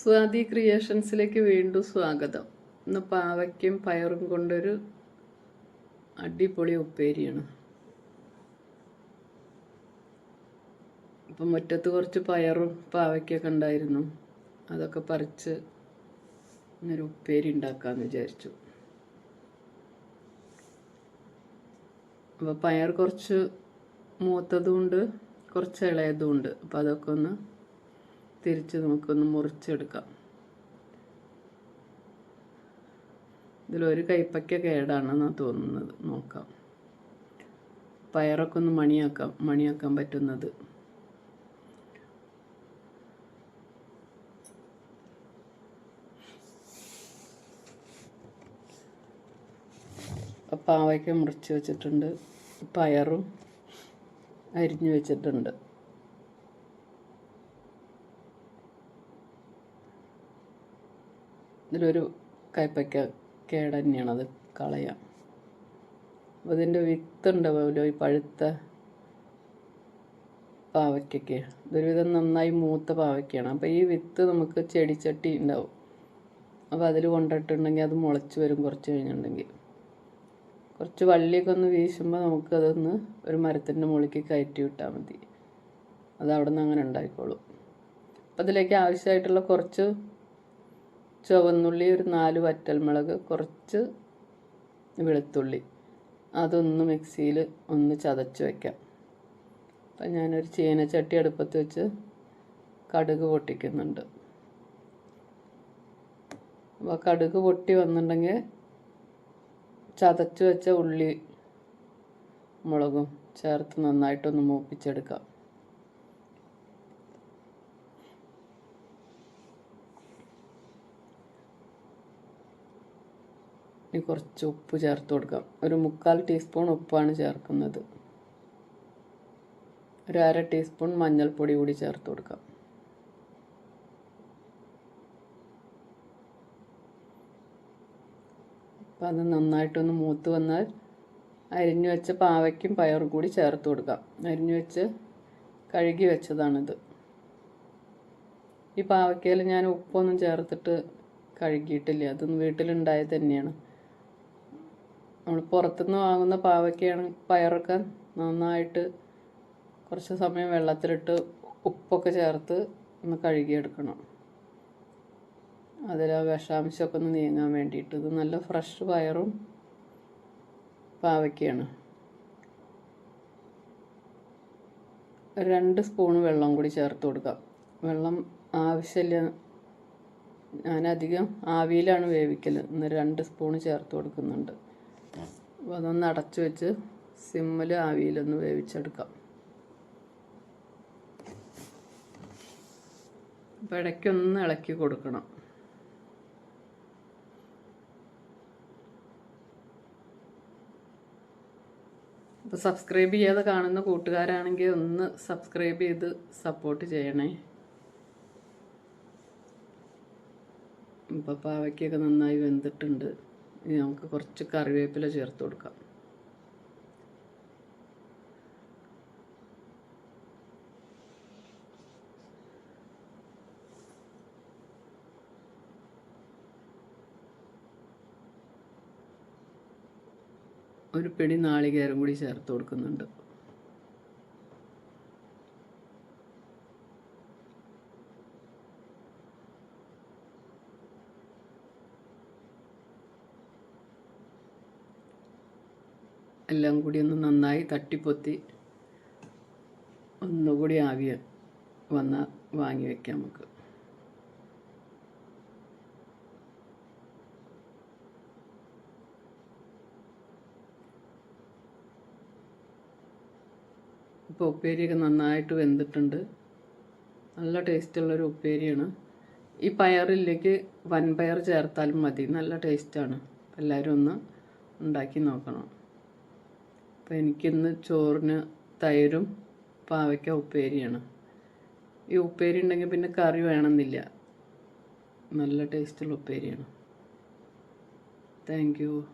സ്വാതി ക്രിയേഷൻസിലേക്ക് വീണ്ടും സ്വാഗതം. ഇന്ന് പാവയ്ക്കും പയറും കൊണ്ടൊരു അടിപൊളി ഉപ്പേരിയാണ്. ഇപ്പം മുറ്റത്ത് കുറച്ച് പയറും പാവയ്ക്കൊക്കെ ഉണ്ടായിരുന്നു. അതൊക്കെ പറിച്ച് ഇന്നൊരു ഉപ്പേരി ഉണ്ടാക്കാമെന്ന് വിചാരിച്ചു. അപ്പോൾ പയർ കുറച്ച് മൂത്തതുമുണ്ട് കുറച്ച് ഇളയതുമുണ്ട് അപ്പോൾ അതൊക്കെ ഒന്ന് തിരിച്ച് നമുക്കൊന്ന് മുറിച്ചെടുക്കാം. ഇതിലൊരു കൈപ്പയ്ക്ക കേടാണെന്നാണ് തോന്നുന്നത്. നോക്കാം. പയറൊക്കെ ഒന്ന് മണിയാക്കാം മണിയാക്കാൻ പറ്റുന്നത്. പാവയ്ക്ക മുറിച്ച് വെച്ചിട്ടുണ്ട്. പയറും അരിഞ്ഞു വെച്ചിട്ടുണ്ട്. ഇതിലൊരു കയ്പ്പയ്ക്ക കേട് തന്നെയാണ് അത് കളയാം അപ്പോൾ ഇതിന്റെ വിത്തുണ്ടാവുമല്ലോ ഈ പഴുത്ത പാവയ്ക്കൊക്കെ. ഇതൊരുവിധം നന്നായി മൂത്ത പാവയ്ക്കാണ് അപ്പോൾ ഈ വിത്ത് നമുക്ക് ചെടിച്ചട്ടി ഉണ്ടാവും. അപ്പോൾ അതിൽ കൊണ്ടിട്ടുണ്ടെങ്കിൽ അത് മുളച്ച് വരും കുറച്ച് കഴിഞ്ഞിട്ടുണ്ടെങ്കിൽ. കുറച്ച് വള്ളിയൊക്കെ ഒന്ന് വീശുമ്പോൾ നമുക്കതൊന്ന് ഒരു മരത്തിന്റെ മുകളിലേക്ക് കയറ്റി വിട്ടാൽ മതി. അത് അവിടെ നിന്ന് അങ്ങനെ ഉണ്ടായിക്കോളും. അപ്പോൾ അതിലേക്ക് ആവശ്യമായിട്ടുള്ള കുറച്ച് ചുവന്നുള്ളി ഒരു നാല് വറ്റൽമുളക് കുറച്ച് വെളുത്തുള്ളി. അതൊന്ന് മിക്സിയിൽ ഒന്ന് ചതച്ച് വയ്ക്കാം അപ്പം ഞാനൊരു ചീനച്ചട്ടി അടുപ്പത്ത് വെച്ച് കടുക് പൊട്ടിക്കുന്നുണ്ട്. അപ്പോൾ കടുക് പൊട്ടി വന്നിട്ടുണ്ടെങ്കിൽ ചതച്ച് വെച്ച ഉള്ളി മുളകും ചേർത്ത് നന്നായിട്ടൊന്ന് മൂപ്പിച്ചെടുക്കാം. ഇനി കുറച്ച് ഉപ്പ് ചേർത്ത് കൊടുക്കാം. ഒരു മുക്കാൽ ടീസ്പൂൺ ഉപ്പാണ് ചേർക്കുന്നത്. ഒരു അര ടീസ്പൂൺ മഞ്ഞൾപ്പൊടി കൂടി ചേർത്ത് കൊടുക്കാം. അപ്പം അത് നന്നായിട്ടൊന്ന് മൂത്ത് വന്നാൽ അരിഞ്ഞു വെച്ച പാവയ്ക്കും പയറും കൂടി ചേർത്ത് കൊടുക്കാം. അരിഞ്ഞു വെച്ച് കഴുകി വെച്ചതാണിത്. ഈ പാവയ്ക്കയിൽ ഞാൻ ഉപ്പൊന്നും ചേർത്തിട്ട് കഴുകിയിട്ടില്ല. അതൊന്നും വീട്ടിലുണ്ടായത് തന്നെയാണ്. നമ്മൾ പുറത്തുനിന്ന് വാങ്ങുന്ന പാവയ്ക്കാണ് പയറൊക്കെ നന്നായിട്ട് കുറച്ച് സമയം വെള്ളത്തിലിട്ട് ഉപ്പൊക്കെ ചേർത്ത് ഒന്ന് കഴുകിയെടുക്കണം. അതിൽ ആ വിഷാംശമൊക്കെ ഒന്ന് നീങ്ങാൻ വേണ്ടിയിട്ട്. ഇത് നല്ല ഫ്രഷ് പയറും പാവയ്ക്കാണ്. രണ്ട് സ്പൂൺ വെള്ളം കൂടി ചേർത്ത് കൊടുക്കാം. വെള്ളം ആവശ്യമില്ല. ഞാനധികം ആവിയിലാണ് വേവിക്കൽ ഇന്ന് രണ്ട് സ്പൂൺ ചേർത്ത് കൊടുക്കുന്നുണ്ട്. അതൊന്ന് അടച്ചു വെച്ച് സിമ്മിൽ ആവിയിലൊന്ന് വേവിച്ചെടുക്കാം. അപ്പം ഇടയ്ക്കൊന്ന് ഇളക്കി കൊടുക്കണം. അപ്പോൾ സബ്സ്ക്രൈബ് ചെയ്യാതെ കാണുന്ന കൂട്ടുകാരാണെങ്കിൽ ഒന്ന് സബ്സ്ക്രൈബ് ചെയ്ത് സപ്പോർട്ട് ചെയ്യണേ. ഇപ്പോൾ പാവയ്ക്കൊക്കെ നന്നായി വെന്തിട്ടുണ്ട്. ഇനി നമുക്ക് കുറച്ച് കറിവേപ്പില ചേർത്ത് കൊടുക്കാം. ഒരു പിടി നാളികേരം കൂടി ചേർത്ത് കൊടുക്കുന്നുണ്ട്. എല്ലാം കൂടി ഒന്ന് നന്നായി തട്ടിപ്പൊത്തി ഒന്നുകൂടി ആവി വന്ന വാങ്ങി വയ്ക്കാം നമുക്ക്. ഇപ്പോൾ ഉപ്പേരിയൊക്കെ നന്നായിട്ട് വെന്തിട്ടുണ്ട്. നല്ല ടേസ്റ്റുള്ളൊരു ഉപ്പേരിയാണ്. ഈ പയറിലേക്ക് വൻപയർ ചേർത്താലും മതി. നല്ല ടേസ്റ്റാണ്. എല്ലാവരും ഒന്ന് ഉണ്ടാക്കി നോക്കണം. അപ്പോൾ എനിക്കിന്ന് ചോറിന് തൈരും പാവയ്ക്ക ഉപ്പേരിയാണ്. ഈ ഉപ്പേരി ഉണ്ടെങ്കിൽ പിന്നെ കറി വേണമെന്നില്ല. നല്ല ടേസ്റ്റുള്ള ഉപ്പേരിയാണ്. Thank you.